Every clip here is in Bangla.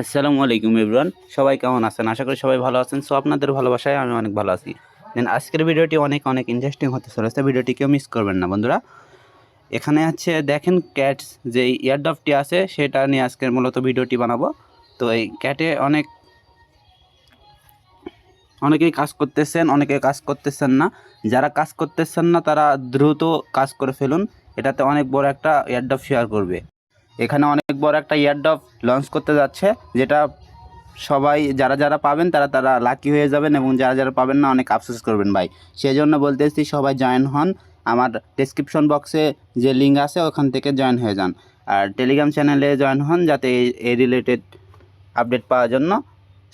আসসালামু আলাইকুম ইবরান সবাই কেমন আছেন? আশা করি সবাই ভালো আছেন। সো আপনাদের ভালোবাসায় আমি অনেক ভালো আছি। দেন আজকের ভিডিওটি অনেক অনেক ইন্টারেস্টিং হতে চলেছে। ভিডিওটি কেউ মিস করবেন না, বন্ধুরা। এখানে হচ্ছে দেখেন ক্যাটস যে ইয়ারডফটি আছে, সেটা নিয়ে আজকের মূলত ভিডিওটি বানাবো। তো এই ক্যাটে অনেক, অনেকেই কাজ করতেছেন, অনেকে কাজ করতেছেন না। যারা কাজ করতেছেন না, তারা দ্রুত কাজ করে ফেলুন। এটাতে অনেক বড় একটা ইয়ারডফ শেয়ার করবে। এখানে অনেক বড় একটা ইয়ারডফ লঞ্চ করতে যাচ্ছে, যেটা সবাই যারা যারা পাবেন তারা তারা লাকি হয়ে যাবেন এবং যারা যারা পাবেন না অনেক আফসোস করবেন ভাই। সেই জন্য বলতে বলতেছি সবাই জয়েন হন। আমার ডেসক্রিপশন বক্সে যে লিঙ্ক আছে, ওখান থেকে জয়েন হয়ে যান। আর টেলিগ্রাম চ্যানেলে জয়েন হন, যাতে এই এই রিলেটেড আপডেট পাওয়ার জন্য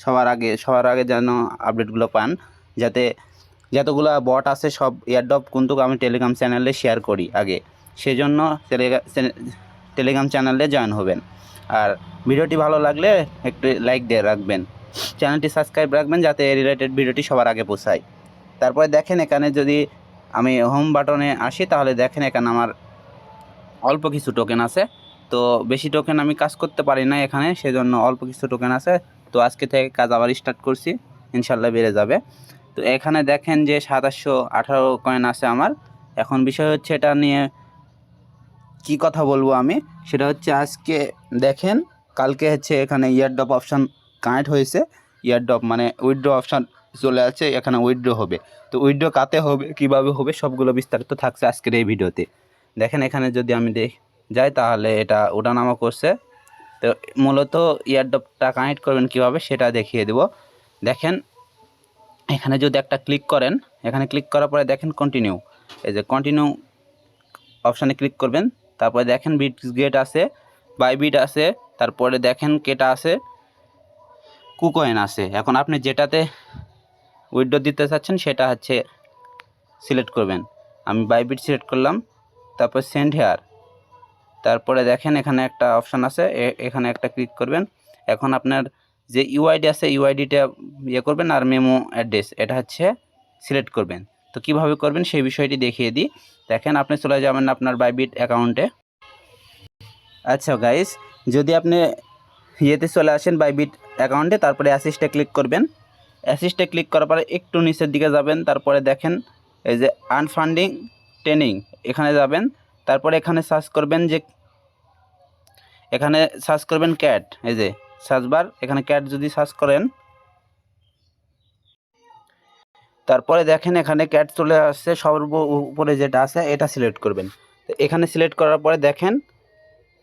সবার আগে সবার আগে যেন আপডেটগুলো পান। যাতে যতগুলো বট আছে, সব এয়ারড্রপ কিন্তু আমি টেলিগ্রাম চ্যানেলে শেয়ার করি আগে। সেজন্য টেলিগ্রাম টেলিগ্রাম চ্যানেলে জয়েন হবেন। আর ভিডিওটি ভালো লাগলে একটু লাইক দিয়ে রাখবেন। চ্যানেলটি সাবস্ক্রাইব রাখবেন যাতে এই রিলেটেড ভিডিওটি সবার আগে পৌঁছায়। তারপরে দেখেন এখানে যদি আমি হোম বাটনে আসি, তাহলে দেখেন এখানে আমার অল্প কিছু টোকেন আছে। তো বেশি টোকেন আমি কাজ করতে পারি না এখানে, সেজন্য অল্প কিছু টোকেন আছে। তো আজকে থেকে কাজ আবার স্টার্ট করছি, ইনশাল্লাহ বেড়ে যাবে। তো এখানে দেখেন যে সাতাশশো আঠারো কয়েন আছে আমার। এখন বিষয় হচ্ছে এটা নিয়ে কি কথা বলব আমি? সেটা হচ্ছে আজকে দেখেন, কালকে হচ্ছে এখানে ইয়ারড্রপ অপশান কানেক্ট হয়েছে। ইয়ারড্রপ মানে উইথড্র অপশান চলে আছে, এখানে উইথড্র হবে। তো উইথড্র কাতে হবে, কীভাবে হবে, সবগুলো বিস্তারিত থাকছে আজকের এই ভিডিওতে। দেখেন এখানে যদি আমি দেখ, যাই তাহলে এটা ওঠানামা করছে। তো মূলত ইয়ারড্রপটা কানেক্ট করবেন কীভাবে সেটা দেখিয়ে দেব। দেখেন, এখানে যদি একটা ক্লিক করেন, এখানে ক্লিক করার পরে দেখেন কন্টিনিউ এই যে কন্টিনিউ অপশানে ক্লিক করবেন। তারপরে দেখেন বিট গেট আছে, বাইবিট আছে, তারপরে দেখেন কেটা আছে, কুকয়েন আছে। এখন আপনি যেটাতে উইড্রো দিতে চাচ্ছেন সেটা হচ্ছে সিলেক্ট করবেন। আমি বাইবিট সিলেক্ট করলাম, তারপর সেন্ড হেয়ার। তারপরে দেখেন এখানে একটা অপশান আছে এখানে একটা ক্লিক করবেন। এখন আপনার যে ইউআইডি আছে, ইউআইডিটা ইয়ে করবেন আর মেমো অ্যাড্রেস, এটা হচ্ছে সিলেক্ট করবেন। তো কীভাবে করবেন সেই বিষয়টি দেখিয়ে দিই। দেখেন, আপনি চলে যাবেন আপনার বাইবিট অ্যাকাউন্টে আচ্ছা গাইস যদি আপনি ইয়েতে চলে আসেন বাইবিট অ্যাকাউন্টে তারপরে অ্যাসিস্টে ক্লিক করবেন। অ্যাসিস্টে ক্লিক করার পরে একটু নিচের দিকে যাবেন। তারপরে দেখেন, এই যে আনফান্ডিং ট্রেনিং এখানে যাবেন। তারপরে এখানে সার্চ করবেন যে, এখানে সার্চ করবেন ক্যাট এই যে সার্চবার এখানে ক্যাট যদি সার্চ করেন তারপরে দেখেন এখানে ক্যাট চলে আসছে, সর্ব উপরে যেটা আছে এটা সিলেক্ট করবেন। তো এখানে সিলেক্ট করার পরে দেখেন,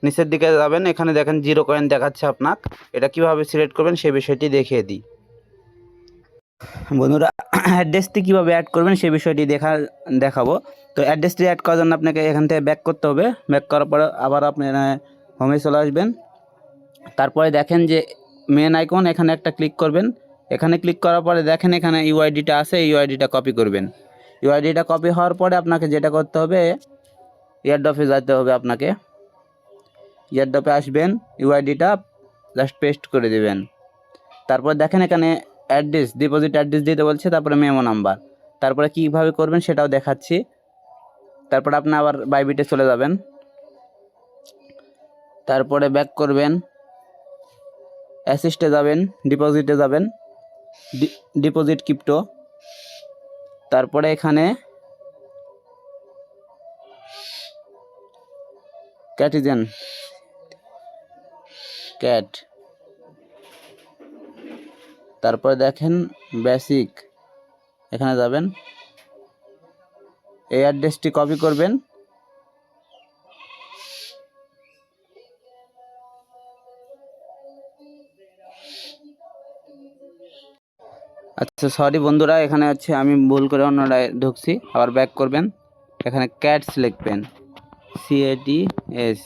নিচের দিকে যাবেন, এখানে দেখেন জিরো কয়েন দেখাচ্ছে আপনার এটা কীভাবে সিলেক্ট করবেন সেই বিষয়টি দেখিয়ে দিই। বন্ধুরা অ্যাড্রেসটি কীভাবে অ্যাড করবেন সেই বিষয়টি দেখা, দেখাবো। তো অ্যাড্রেসটি অ্যাড করার জন্য আপনাকে এখান থেকে ব্যাক করতে হবে। ব্যাক করার পরে আবার আপনি হোমে চলে আসবেন। তারপরে দেখেন যে মেন আইকন এখানে একটা ক্লিক করবেন। এখানে ক্লিক করার পরে দেখেন এখানে ইউআইডিটা আছে ইউআইডিটা কপি করবেন। ইউআইডিটা কপি হওয়ার পরে আপনাকে যেটা করতে হবে এয়ারডপে যেতে হবে আপনাকে। এয়ারডপে আসবেন ইউআইডিটা জাস্ট পেস্ট করে দেবেন। তারপর দেখেন এখানে অ্যাড্রেস ডিপোজিট অ্যাড্রেস দিতে বলছে, তারপরে মেমো নাম্বার তারপরে কীভাবে করবেন সেটাও দেখাচ্ছি। তারপর আপনি আবার বাইবিটে চলে যাবেন। তারপরে ব্যাক করবেন। অ্যাসিস্টে যাবেন ডিপোজিটে যাবেন। Deposit crypto. তারপরে এখানে ক্যাটিজেন। ক্যাট। তারপরে দেখেন বেসিক। এখানে যাবেন। এই অ্যাড্রেসটি কপি করবেন। আচ্ছা সরি বন্ধুরা, এখানে হচ্ছে আমি ভুল করে অন্যটায় ঢুকছি। আবার ব্যাক করবেন। এখানে ক্যাটস লিখবেন। সিএটি এস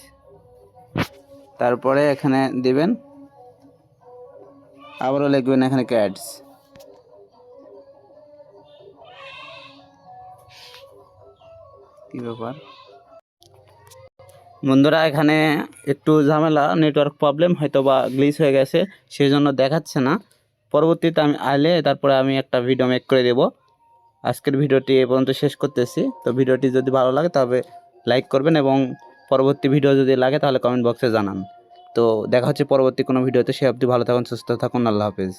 তারপরে এখানে দিবেন। আবারও লিখবেন এখানে ক্যাটস কি ব্যাপার? বন্ধুরা, এখানে একটু ঝামেলা নেটওয়ার্ক প্রবলেম হয়তো বা গ্লিচ হয়ে গেছে সেই জন্য দেখাচ্ছে না। পরবর্তীতে আমি আইলে তারপরে আমি একটা ভিডিও মেক করে দেব। আজকের ভিডিওটি এ পর্যন্ত শেষ করতেছি। তো ভিডিওটি যদি ভালো লাগে তবে লাইক করবেন এবং পরবর্তী ভিডিও যদি লাগে তাহলে কমেন্ট বক্সে জানান। তো দেখা হচ্ছে পরবর্তী কোনো ভিডিওতে সে অবধি ভালো থাকুন, সুস্থ থাকুন, আল্লাহ হাফেজ।